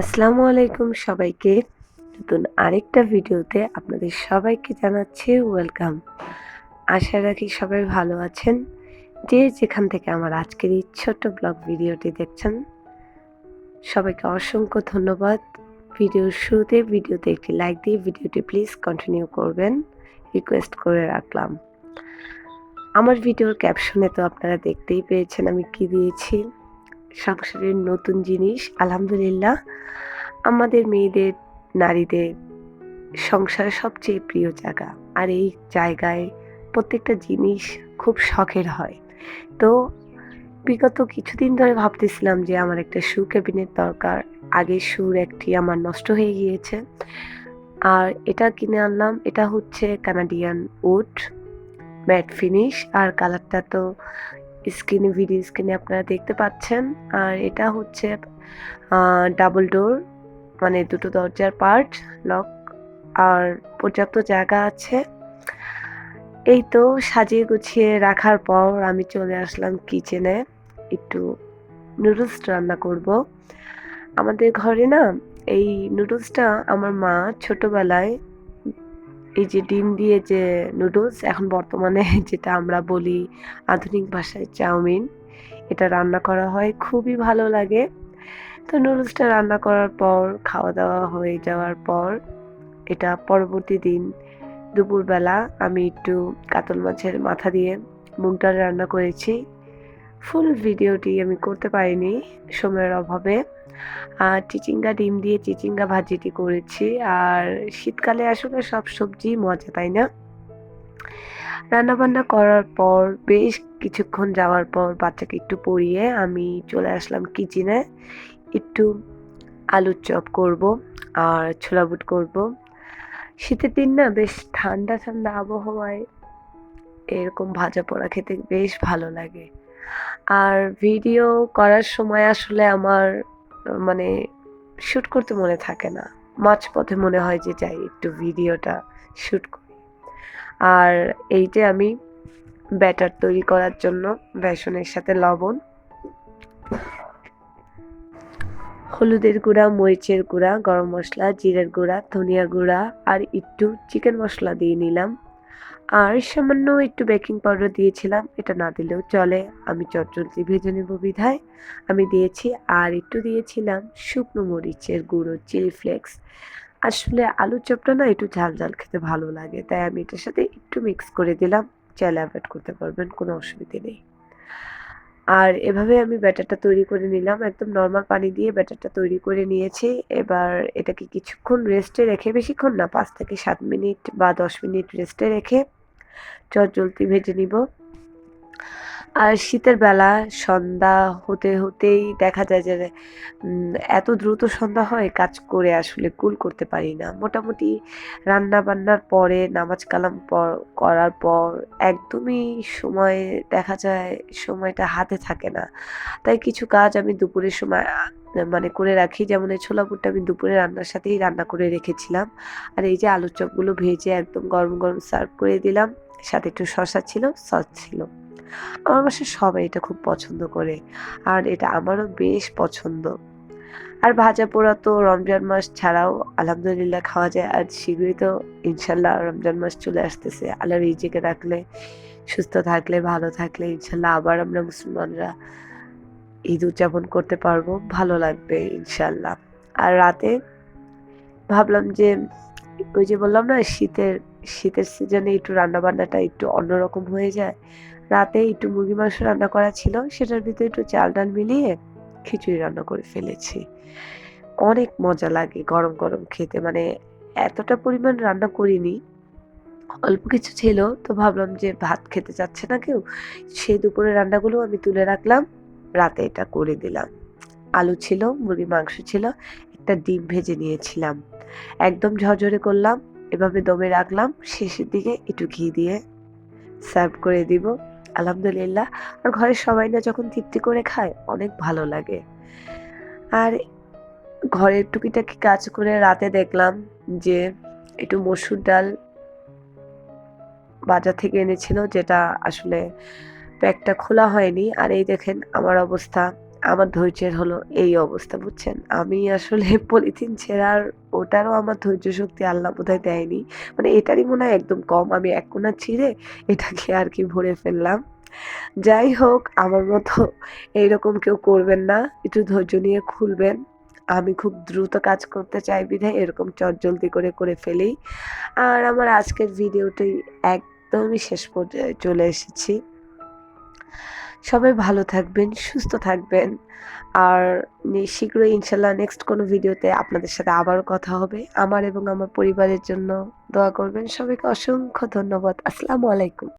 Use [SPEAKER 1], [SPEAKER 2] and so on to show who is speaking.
[SPEAKER 1] আসসালামু আলাইকুম সবাইকে। নতুন আরেকটা ভিডিওতে আপনাদের সবাইকে জানাচ্ছি ওয়েলকাম। আশা রাখি সবাই ভালো আছেন। যে যেখান থেকে আমার আজকের এই ছোট্ট ব্লগ ভিডিওটি দেখছেন, সবাইকে অসংখ্য ধন্যবাদ। ভিডিওর শুরুতে ভিডিওতে একটি লাইক দিয়ে ভিডিওটি প্লিজ কন্টিনিউ করবেন, রিকোয়েস্ট করে রাখলাম। আমার ভিডিওর ক্যাপশনে তো আপনারা দেখতেই পেয়েছেন আমি কি দিয়েছি। সংসারের নতুন জিনিস, আলহামদুলিল্লাহ। আমাদের মেয়েদের, নারীদের সংসারের সবচেয়ে প্রিয় জায়গা। আর এই জায়গায় প্রত্যেকটা জিনিস খুব শখের হয়। তো বিগত কিছুদিন ধরে ভাবতেছিলাম যে আমার একটা শু ক্যাবিনেট দরকার। আগের সুর একটি আমার নষ্ট হয়ে গিয়েছে। আর এটা কিনে আনলাম। এটা হচ্ছে কানাডিয়ান উড ম্যাট ফিনিশ আর কালারটা তো স্ক্রিনে, ভিডিও স্ক্রিনে আপনারা দেখতে পাচ্ছেন। আর এটা হচ্ছে ডাবল ডোর মানে দুটো দরজার পার্ট লক আর পর্যাপ্ত জায়গা আছে। এই তো সাজিয়ে গুছিয়ে রাখার পর আমি চলে আসলাম কিচেনে একটু নুডলস রান্না করব। আমাদের ঘরে না, এই নুডলসটা আমার মা ছোটবেলায় এই যে ডিম দিয়ে যে নুডলস এখন বর্তমানে যেটা আমরা বলি আধুনিক ভাষায় চাউমিন, এটা রান্না করা হয়, খুবই ভালো লাগে। তো নুডলসটা রান্না করার পর খাওয়া দাওয়া হয়ে যাওয়ার পর, এটা পরবর্তী দিন দুপুরবেলা আমি একটু কাতল মাছের মাথা দিয়ে মুগ ডাল রান্না করেছি। ফুল ভিডিওটি আমি করতে পারিনি, সময়ের অভাবে। আর চিচিঙ্গা ডিম দিয়ে চিচিঙ্গা ভাজিটি করেছি। আর শীতকালে আসলে সব সবজি মজা, তাই না? রান্নাবান্না করার পর, বেশ কিছুক্ষণ যাওয়ার পর বাচ্চাকে একটু পরিয়ে আমি চলে আসলাম কিচেনে। একটু আলুর চপ করব আর ছোলা বুট করব। শীতের দিন না বেশ ঠান্ডা ঠান্ডা আবহাওয়ায় এরকম ভাজা পোড়া খেতে বেশ ভালো লাগে। আর ভিডিও করার সময় আসলে আমার মানে শ্যুট করতে মনে থাকে না। মাঝপথে মনে হয় যে যাই, একটু ভিডিওটা শ্যুট করি। আর এইটা আমি ব্যাটার তৈরি করার জন্য বেসনের সাথে লবণ, হলুদের গুঁড়া, মরিচের গুঁড়া, গরম মশলা, জিরের গুঁড়া, ধনিয়া গুঁড়া, আর একটু চিকেন মশলা দিয়ে নিলাম। আর সামান্য একটু বেকিং পাউডার দিয়েছিলাম, এটা না দিলেও চলে। আমি চটচলতি ভেজে নেব বিধায়। আমি দিয়েছি আর একটু দিয়েছিলাম শুকনো মরিচের গুঁড়ো চিলি ফ্লেক্স আসলে আলুর চপটা না একটু ঝাল ঝাল খেতে ভালো লাগে, তাই আমি এটার সাথে একটু মিক্স করে দিলাম। চাইলে অ্যাভয়েড করতে পারবেন, কোনো অসুবিধে নেই। আর এভাবে আমি ব্যাটারটা তৈরি করে নিলাম, একদম নর্মাল পানি দিয়ে ব্যাটারটা তৈরি করে নিয়েছি। এবার এটাকে কিছুক্ষণ রেস্টে রেখে, বেশিক্ষণ না, পাঁচ থেকে সাত মিনিট বা দশ মিনিট রেস্টে রেখে চটজলতি ভেজে নিব। আর শীতের বেলা সন্ধ্যা হতে হতেই দেখা যায় যে এত দ্রুত সন্ধ্যা হয়, কাজ করে আসলে কুল করতে পারি না। মোটামুটি রান্না বান্নার পরে, নামাজ কালাম পর, করার পর একদমই সময়, দেখা যায় সময়টা হাতে থাকে না। তাই কিছু কাজ আমি দুপুরের সময় মানে করে রাখি। যেমন এই ছোলা বুটটা আমি দুপুরে রান্নার সাথেই রান্না করে রেখেছিলাম। আর এই যে আলুর চপগুলো ভেজে একদম গরম গরম সার্ভ করে দিলাম। সাথে একটু শসা ছিল, সস ছিল। আমার বাসায় সবাই এটা খুব পছন্দ করে। আর এটা আমারও বেশ পছন্দ। আর ভাজা পোড়া তো রমজান মাস ছাড়াও আলহামদুলিল্লাহ খাওয়া যায়। আর শীঘ্রই তো ইনশাল্লাহ রমজান মাস চলে আসতেছে। আল্লাহ রিজিকে রাখলে, সুস্থ থাকলে, ভালো থাকলে ইনশাল্লাহ আবার আমরা মুসলমানরা ঈদ উদযাপন করতে পারব, ভালো লাগবে ইনশাল্লাহ আর রাতে ভাবলাম যে, ওই যে বললাম না, শীতের শীতের সিজনে একটু রান্না বান্নাটা একটু অন্যরকম হয়ে যায়। রাতে একটু মুরগি মাংস রান্না করা ছিল, সেটার ভিতরে একটু চাল ডাল মিলিয়ে খিচুড়ি রান্না করে ফেলেছি। অনেক মজা লাগে গরম গরম খেতে মানে এতটা পরিমাণ রান্না করিনি। অল্প কিছু ছিল, তো ভাবলাম যে ভাত খেতে চাচ্ছে না কেউ, সেই দুপুরে রান্নাগুলো আমি তুলে রাখলাম। রাতে এটা করে দিলাম। আলু ছিল, মুরগির মাংস ছিল, একটা ডিম ভেজে নিয়েছিলাম। একদম ঝরঝরে করলাম, এভাবে দমে রাখলাম, শেষের দিকে একটু ঘি দিয়ে সার্ভ করে দিব। আলহামদুলিল্লাহ, আর ঘরের সবাই না যখন তৃপ্তি করে খায়, অনেক ভালো লাগে। আর ঘরের টুকিটাকি কাজ করে রাতে দেখলাম যে, একটু মসুর ডাল বাজার থেকে এনেছিল, যেটা আসলে প্যাকটা খোলা হয়নি। আর এই দেখেন আমার অবস্থা। আমার ধৈর্যের হলো এই অবস্থা, বুঝছেন? আমি আসলে পলিথিন ছেঁড়ার ওটারও আমার ধৈর্য শক্তি আল্লাহ বোধহয় দেয়নি। মানে এটারই মনে হয় একদম কম। আমি এক কোনা ছিঁড়ে এটাকে আর কি ভরে ফেললাম। যাই হোক, আমার মতো এইরকম কেউ করবেন না। একটু ধৈর্য নিয়ে খুলবেন। আমি খুব দ্রুত কাজ করতে চাই বিধায় এরকম চটজলদি করে করে ফেলি। আর আমার আজকের ভিডিওটি একদমই শেষ পর্যায়ে চলে এসেছি। সবাই ভালো থাকবেন, সুস্থ থাকবেন। আর শীঘ্রই ইনশাল্লাহ নেক্সট কোনো ভিডিওতে আপনাদের সাথে আবারও কথা হবে। আমার এবং আমার পরিবারের জন্য দোয়া করবেন। সবাইকে অসংখ্য ধন্যবাদ। আসসালামু আলাইকুম।